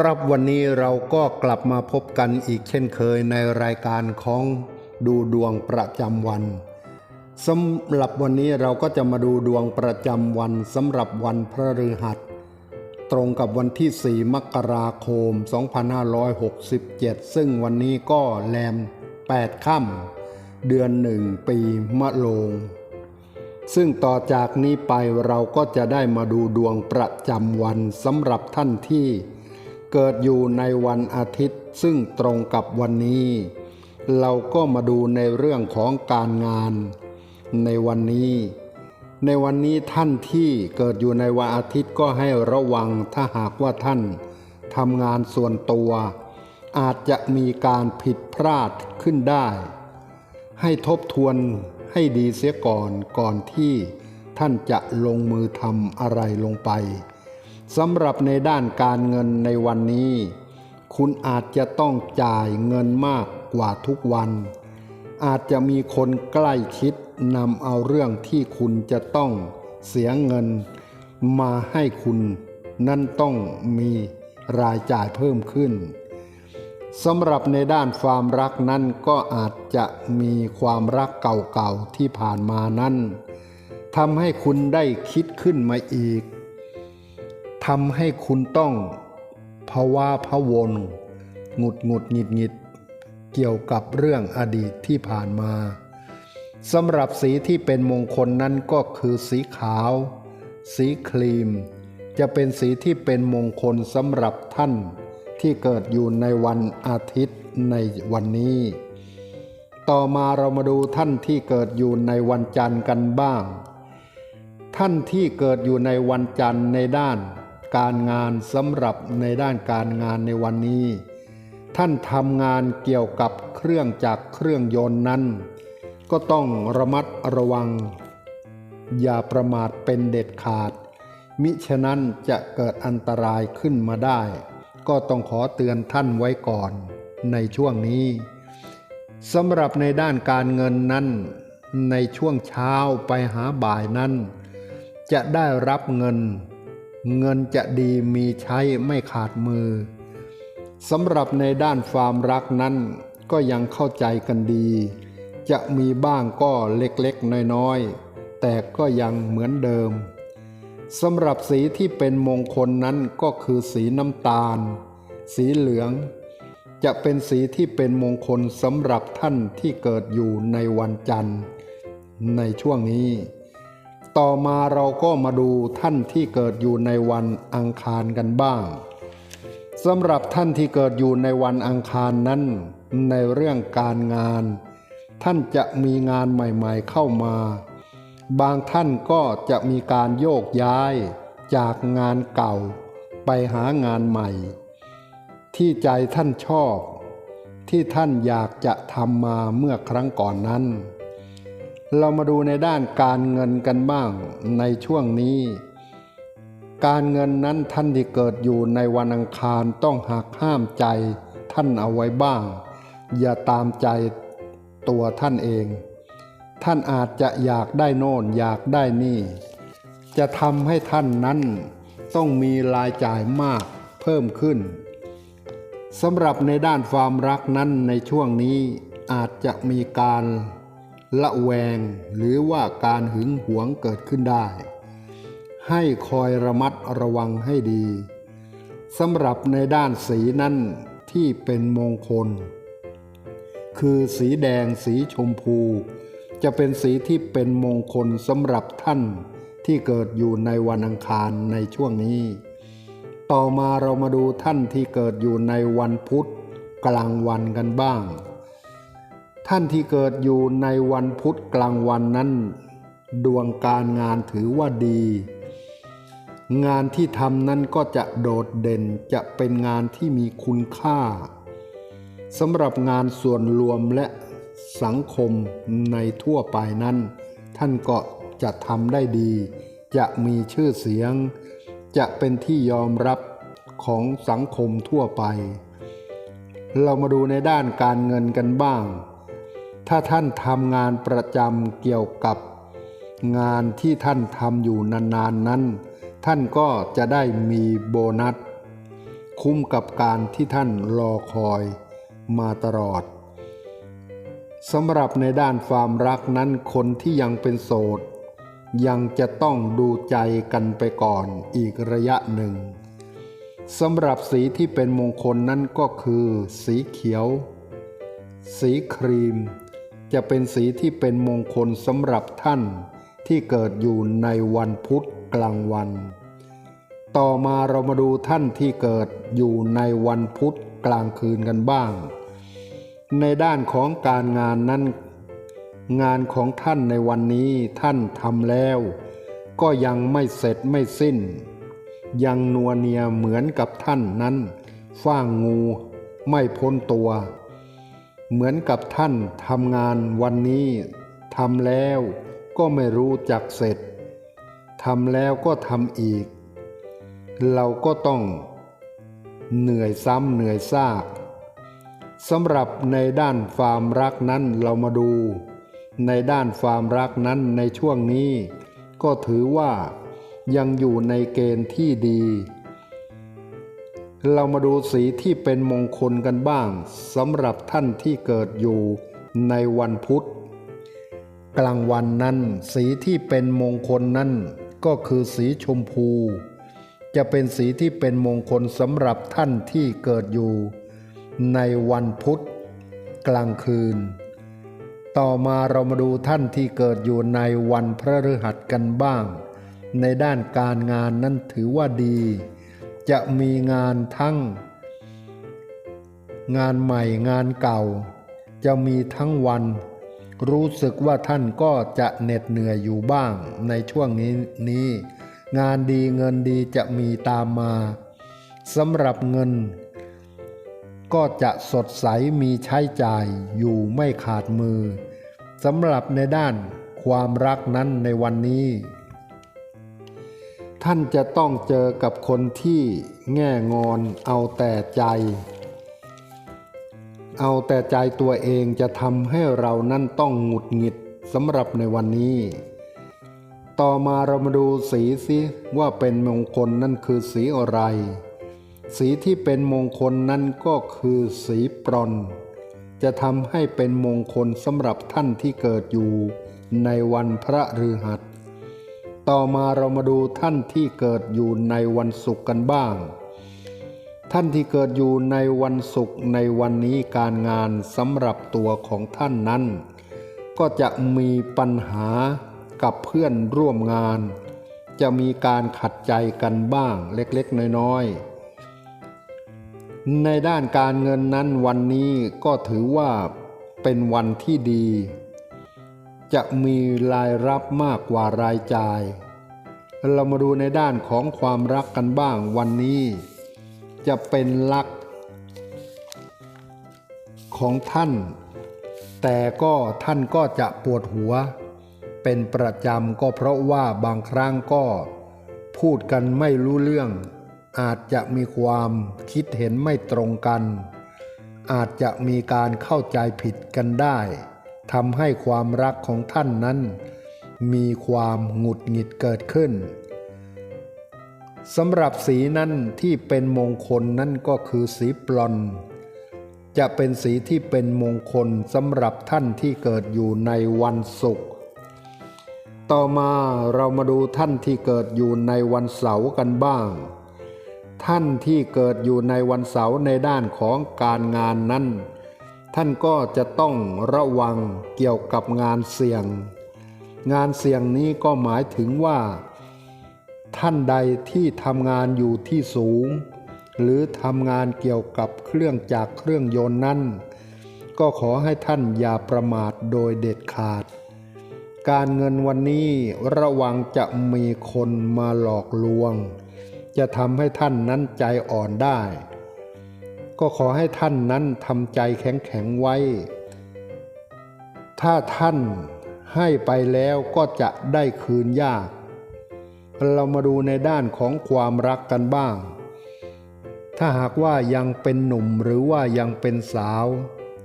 ครับวันนี้เราก็กลับมาพบกันอีกเช่นเคยในรายการของดูดวงประจำวันสำหรับวันนี้เราก็จะมาดูดวงประจำวันสำหรับวันพระฤหัส ตรงกับวันที่ 4 มกราคม 2567 ซึ่งวันนี้ก็แรม 8 ค่ำเดือนหนึ่งปีมะโรงซึ่งต่อจากนี้ไปเราก็จะได้มาดูดวงประจำวันสำหรับท่านที่ เกิดอยู่ในวันอาทิตย์ซึ่งตรงกับวันนี้ เราก็มาดูในเรื่องของการงาน ในวันนี้ ในวันนี้ท่านที่เกิดอยู่ในวันอาทิตย์ก็ให้ระวังถ้าหากว่าท่านทำงานส่วนตัว อาจจะมีการผิดพลาดขึ้นได้ ให้ทบทวนให้ดีเสียก่อนก่อนที่ท่านจะลงมือทำอะไรลงไป สำหรับในด้านการเงินในวันนี้ คุณอาจจะต้องจ่ายเงินมากกว่าทุกวัน อาจจะมีคนใกล้ชิดนำเอาเรื่องที่คุณจะต้องเสียเงิน มาให้คุณนั่นต้องมีรายจ่ายเพิ่มขึ้นสำหรับในด้านความรักนั้นก็อาจจะมีความรักเก่าๆที่ผ่านมานั้นทำให้คุณได้คิดขึ้นมาอีก ทำให้คุณต้องภาวะพะวนหงุดหงุดหงิดหงิดเกี่ยวกับเรื่องอดีตที่ผ่านมาสำหรับสีที่เป็นมงคลนั้นก็คือสีขาว สีครีม จะเป็นสีที่เป็นมงคลสำหรับท่านที่เกิดอยู่ในวันอาทิตย์ในวันนี้ ต่อมาเรามาดูท่านที่เกิดอยู่ในวันจันทร์กันบ้าง ท่านที่เกิดอยู่ในวันจันทร์ในด้าน การงานสำหรับในด้านการงานในวันนี้ ท่านทำงานเกี่ยวกับเครื่องจักรเครื่องยนต์นั้น ก็ต้องระมัดระวัง อย่าประมาทเป็นเด็ดขาด มิฉะนั้นจะเกิดอันตรายขึ้นมาได้ ก็ต้องขอเตือนท่านไว้ก่อนในช่วงนี้สำหรับในด้านการเงินนั้น ในช่วงเช้าไปหาบ่ายนั้น จะได้รับเงิน เงินจะดีมีใช้ไม่ขาดมือสำหรับในด้านความรักนั้น ก็ยังเข้าใจกันดี จะมีบ้างก็เล็กๆ น้อยๆ แต่ก็ยังเหมือนเดิมสำหรับสีที่เป็นมงคลนั้นก็คือสีน้ำตาล สีเหลือง จะเป็นสีที่เป็นมงคลสำหรับท่านที่เกิดอยู่ในวันจันทร์ ในช่วงนี้ ต่อมาเราก็มาดูท่านที่เกิดอยู่ในวันอังคารกันบ้างสำหรับท่านที่เกิดอยู่ในวันอังคารนั้น ในเรื่องการงาน ท่านจะมีงานใหม่ๆเข้ามา บางท่านก็จะมีการโยกย้ายจากงานเก่า ไปหางานใหม่ ที่ใจท่านชอบ ที่ท่านอยากจะทำมาเมื่อครั้งก่อนนั้น เรามาดูในด้านการเงินกันบ้างในช่วงนี้ การเงินนั้นท่านที่เกิดอยู่ในวันอังคารต้องหักห้ามใจท่านเอาไว้บ้าง อย่าตามใจตัวท่านเอง ท่านอาจจะอยากได้โน่นอยากได้นี่ จะทำให้ท่านนั้นต้องมีรายจ่ายมากเพิ่มขึ้นสำหรับในด้านความรักนั้นในช่วงนี้อาจจะมีการ ละแวงหรือว่าการหึงหวงเกิดขึ้นได้ ให้คอยระมัดระวังให้ดีสำหรับในด้านสีนั้นที่เป็นมงคล คือสีแดงสีชมพู จะเป็นสีที่เป็นมงคลสำหรับท่านที่เกิดอยู่ในวันอังคารในช่วงนี้ ต่อมาเรามาดูท่านที่เกิดอยู่ในวันพุธกลางวันกันบ้าง ท่านที่เกิดอยู่ในวันพุธกลางวันนั้น ดวงการงานถือว่าดี งานที่ทำนั้นก็จะโดดเด่นจะเป็นงานที่มีคุณค่าสำหรับงานส่วนรวมและสังคมในทั่วไปนั้น ท่านก็จะทำได้ดี จะมีชื่อเสียง จะเป็นที่ยอมรับของสังคมทั่วไป เรามาดูในด้านการเงินกันบ้าง ถ้าท่านทำงานประจำเกี่ยวกับ งานที่ท่านทำอยู่นานๆนั้น ท่านก็จะได้มีโบนัส คุ้มกับการที่ท่านรอคอยมาตลอดสำหรับในด้านความรักนั้นคนที่ยังเป็นโสด ยังจะต้องดูใจกันไปก่อนอีกระยะหนึ่งสำหรับสีที่เป็นมงคลนั้นก็คือ สีเขียว สีครีม จะเป็นสีที่เป็นมงคลสำหรับท่านที่เกิดอยู่ในวันพุธกลางวัน ต่อมาเรามาดูท่านที่เกิดอยู่ในวันพุธกลางคืนกันบ้าง ในด้านของการงานนั้น งานของท่านในวันนี้ท่านทำแล้ว ก็ยังไม่เสร็จไม่สิ้น ยังนัวเนียเหมือนกับท่านนั้นฟ้างงูไม่พ้นตัว เหมือนกับท่านทำงานวันนี้ทำแล้วก็ไม่รู้จักเสร็จทำแล้วก็ทำอีก เราก็ต้องเหนื่อยซ้ำเหนื่อยซากสำหรับในด้านความรักนั้นเรามาดู ในด้านความรักนั้นในช่วงนี้ ก็ถือว่ายังอยู่ในเกณฑ์ที่ดี เรามาดูสีที่เป็นมงคลกันบ้างสำหรับท่านที่เกิดอยู่ในวันพุธ กลางวันนั้นสีที่เป็นมงคลนั้นก็คือสีชมพู จะเป็นสีที่เป็นมงคลสำหรับท่านที่เกิดอยู่ ในวันพุธ กลางคืน ต่อมาเรามาดูท่านที่เกิดอยู่ในวันพระฤหัสกันบ้าง ในด้านการงานนั้นถือว่าดี จะมีงานทั้ง งานใหม่งานเก่า จะมีทั้งวัน รู้สึกว่าท่านก็จะเหน็ดเหนื่อยอยู่บ้างในช่วงนี้นี้ งานดีเงินดีจะมีตามมาสำหรับเงิน ก็จะสดใสมีใช้จ่ายอยู่ไม่ขาดมือสำหรับในด้านความรักนั้นในวันนี้ ท่านจะต้องเจอกับคนที่แง่งอนเอาแต่ใจ เอาแต่ใจตัวเองจะทำให้เรานั้นต้องหงุดหงิดสำหรับในวันนี้ ต่อมาเรามาดูสีสิว่าเป็นมงคลนั่นคือสีอะไร สีที่เป็นมงคลนั้นก็คือสีปรอน จะทำให้เป็นมงคลสำหรับท่านที่เกิดอยู่ในวันพระฤหัส ต่อมาเรามาดูท่านที่เกิดอยู่ในวันศุกร์กันบ้าง ท่านที่เกิดอยู่ในวันศุกร์ในวันนี้การงานสำหรับตัวของท่านนั้น ก็จะมีปัญหากับเพื่อนร่วมงาน จะมีการขัดใจกันบ้างเล็กๆ น้อยๆ ในด้านการเงินนั้นวันนี้ก็ถือว่าเป็นวันที่ดี จะมีรายรับมากกว่ารายจ่าย เรามาดูในด้านของความรักกันบ้างวันนี้ จะเป็นลัก ของท่าน แต่ก็ท่านก็จะปวดหัว เป็นประจำก็เพราะว่าบางครั้งก็พูดกันไม่รู้เรื่อง อาจจะมีความคิดเห็นไม่ตรงกัน อาจจะมีการเข้าใจผิดกันได้ ทำให้ความรักของท่านนั้น มีความหงุดหงิดเกิดขึ้นสำหรับสีนั้นที่เป็นมงคลนั่นก็คือสีปลอนจะเป็นสีที่เป็นมงคลสำหรับท่านที่เกิดอยู่ในวันศุกร์ ต่อมาเรามาดูท่านที่เกิดอยู่ในวันเสาร์กันบ้าง ท่านที่เกิดอยู่ในวันเสาร์ในด้านของการงานนั้น ท่านก็จะต้องระวังเกี่ยวกับงานเสี่ยง งานเสี่ยงนี้ก็หมายถึงว่า ท่านใดที่ทำงานอยู่ที่สูง หรือทำงานเกี่ยวกับเครื่องจักเครื่องยนต์นั้นก็ขอให้ท่านอย่าประมาทโดยเด็ดขาด การเงินวันนี้ระวังจะมีคนมาหลอกลวง จะทำให้ท่านนั้นใจอ่อนได้ ก็ขอให้ท่านนั้นทำใจแข็งแข็งไว้ ถ้าท่านให้ไปแล้วก็จะได้คืนยาก เรามาดูในด้านของความรักกันบ้าง ถ้าหากว่ายังเป็นหนุ่มหรือว่ายังเป็นสาว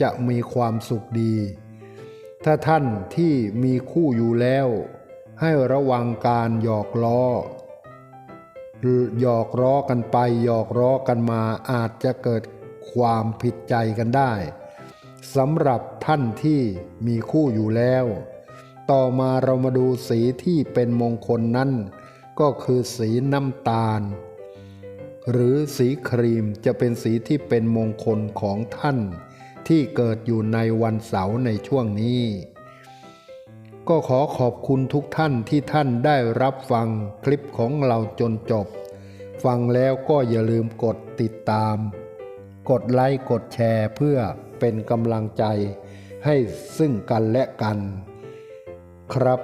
จะมีความสุขดี ถ้าท่านที่มีคู่อยู่แล้ว ให้ระวังการหยอกล้อ หยอกล้อกันไปหยอกล้อกันมาอาจจะเกิดความผิดใจกันได้สำหรับท่านที่มีคู่อยู่แล้ว ต่อมาเรามาดูสีที่เป็นมงคลนั้น ก็คือสีน้ำตาล หรือสีครีมจะเป็นสีที่เป็นมงคลของท่าน ที่เกิดอยู่ในวันเสาร์ในช่วงนี้ ก็ขอขอบคุณทุกท่านที่ท่านได้รับฟังคลิปของเราจนจบ ฟังแล้วก็อย่าลืมกดติดตาม กดไลค์กดแชร์เพื่อเป็นกำลังใจให้ซึ่งกันและกัน ครับ